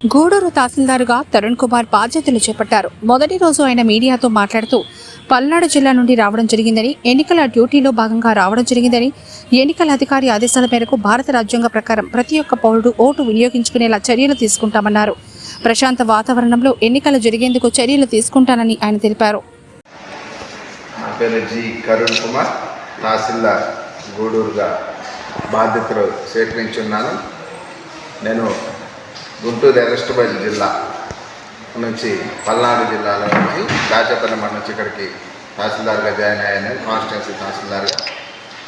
గూడూరు తహసీల్దారుగా తరుణ్ కుమార్ బాధ్యతలు చేపట్టారు. మొదటి రోజు ఆయన మీడియాతో మాట్లాడుతూ పల్నాడు జిల్లా నుండి రావడం జరిగిందని ఎన్నికల డ్యూటీలో భాగంగా రావడం జరిగిందని ఎన్నికల అధికారి ఆదేశాల మేరకు భారత రాజ్యాంగ ప్రకారం ప్రతి ఒక్క పౌరుడు ఓటు వినియోగించుకునేలా చర్యలు తీసుకుంటామన్నారు. ప్రశాంత వాతావరణంలో ఎన్నికలు జరిగేందుకు చర్యలు తీసుకుంటానని ఆయన తెలిపారు. గూడూరుగా బాధ్యతలు స్వీకరించున్నాను. నేను గుంటూరు ఎర్రస్టబైల్ జిల్లా నుంచి పల్నాడు జిల్లాలో నుంచి దాచేపల్లి మండలం నుంచి ఇక్కడికి తహసీల్దార్గా జాయిన్ అయ్యాను కాన్స్టిట్యున్సీ తహసీల్దార్గా.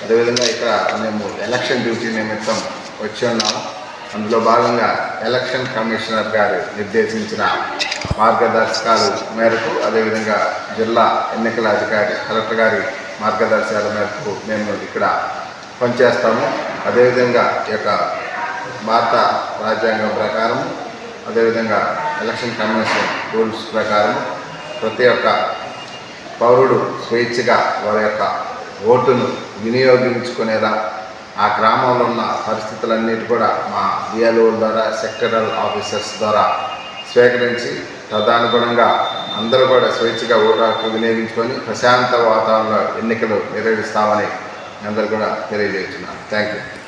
అదేవిధంగా ఇక్కడ మేము ఎలక్షన్ డ్యూటీ నిమిత్తం వచ్చి ఉన్నాము. అందులో భాగంగా ఎలక్షన్ కమిషనర్ గారు నిర్దేశించిన మార్గదర్శకాలు మేరకు అదేవిధంగా జిల్లా ఎన్నికల అధికారి కలెక్టర్ గారి మార్గదర్శకాల మేరకు మేము ఇక్కడ పనిచేస్తాము. అదేవిధంగా ఈ యొక్క భారత రాజ్యాంగం ప్రకారం అదేవిధంగా ఎలక్షన్ కమిషన్ రూల్స్ ప్రకారం ప్రతి ఒక్క పౌరుడు స్వేచ్ఛగా వారి యొక్క ఓటును వినియోగించుకునేలా ఆ గ్రామంలో ఉన్న పరిస్థితులన్నిటి కూడా మా డిఎల్ఓ ద్వారా సెక్టరల్ ఆఫీసర్స్ ద్వారా స్వీకరించి తదనుగుణంగా అందరూ కూడా స్వేచ్ఛగా ఓటు హక్కు వినియోగించుకొని ప్రశాంత వాతావరణంలో ఎన్నికలు నిర్వహిస్తామని అందరూ కూడా తెలియజేస్తున్నాను. Thank you